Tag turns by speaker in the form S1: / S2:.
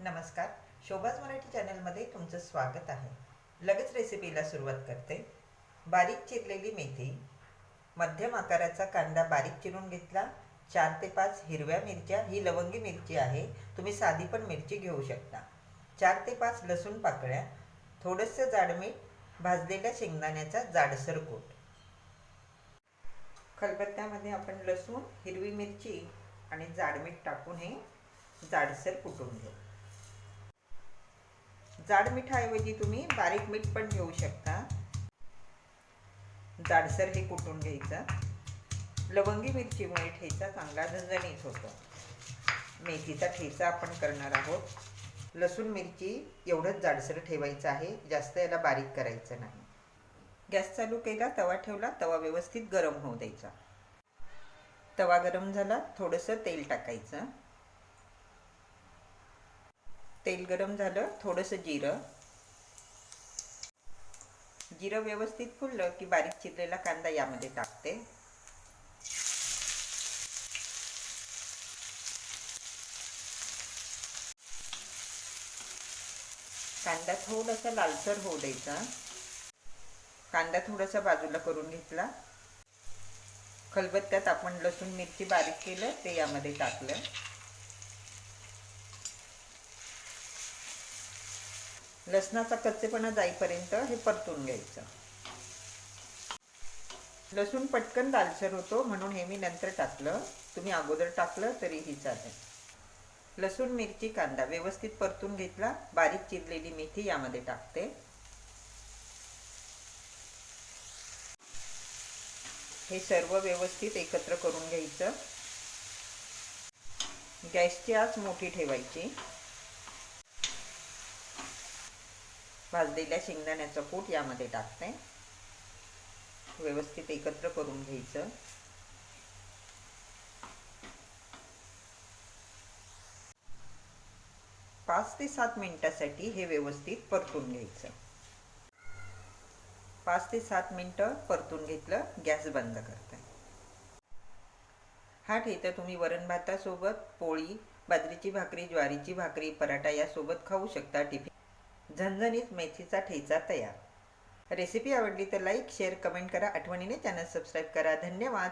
S1: नमस्कार. शोभाज मराठी चॅनलमध्ये तुमचं स्वागत आहे. लगेच रेसिपीला सुरुवात करते. बारीक चिरलेली मेथी मध्यम आकाराचा कांदा बारीक चिरून घेतला. चार ते पाच हिरव्या मिरच्या ही लवंगी मिरची आहे. तुम्ही साधी पण मिरची घेऊ शकता. चार ते पाच लसूण पाकळ्या थोडंसं जाडमीठ भाजलेल्या शेंगदाण्याचा जाडसर कोट. खलबत्त्यामध्ये आपण लसूण हिरवी मिरची आणि जाडमीठ टाकून हे जाडसर कुटून घेऊ. जाड मिठाऐवजी तुम्ही बारीक मीठ पण घेऊ शकता. जाडसर हे कुटून घ्यायचं. लवंगी मिरचीमुळे ठेचा चांगला झणझणीत होतो. मेथीचा ठेचा आपण करणार आहोत. लसूण मिरची एवढंच जाडसर ठेवायचं आहे. जास्त याला बारीक करायचं नाही. गॅस चालू केला तवा ठेवला तवा व्यवस्थित गरम होऊ द्यायचा. तवा गरम झाला थोडंसं तेल टाकायचं. तेल गरम झालं थोडंसं जिरं. जिरं व्यवस्थित फुललं की बारीक चिरलेला कांदा यामध्ये टाकते. कांदा थोडासा लालसर होऊ द्यायचा. कांदा थोडासा बाजूला करून घेतला. खलबत्त्यात आपण लसूण मिरची बारीक केलं ते यामध्ये टाकलं. लसणाचा कच्चेपणा जाईपर्यंत हे परतून घ्यायचं. लसूण पटकन लालसर होतो म्हणून हे मी नंतर टाकलं. तुम्ही अगोदर टाकलं तरीही चालेल. लसूण मिरची कांदा व्यवस्थित परतून घेतला. बारीक चिरलेली मेथी यामध्ये टाकते. हे सर्व व्यवस्थित एकत्र करून घ्यायचं. गॅसची आच मोठी ठेवायची. भाजलेल्या शेंगदाण्याचं कूट यामध्ये टाकते. व्यवस्थित एकत्र करून घ्यायचं. पाच ते सात मिनिटासाठी हे व्यवस्थित परतून घ्यायचं. पाच ते सात मिनटं परतून घेतलं गॅस बंद करते. हा ठेचा तुम्ही वरण भातासोबत पोळी बाजरीची भाकरी ज्वारीची भाकरी पराठा यासोबत खाऊ शकता टिफिन झणझणीत मेथीचा ठेचा तयार. रेसिपी आवडली तर लाईक शेअर कमेंट करा. आठवणीने चॅनल सबस्क्राईब करा. धन्यवाद.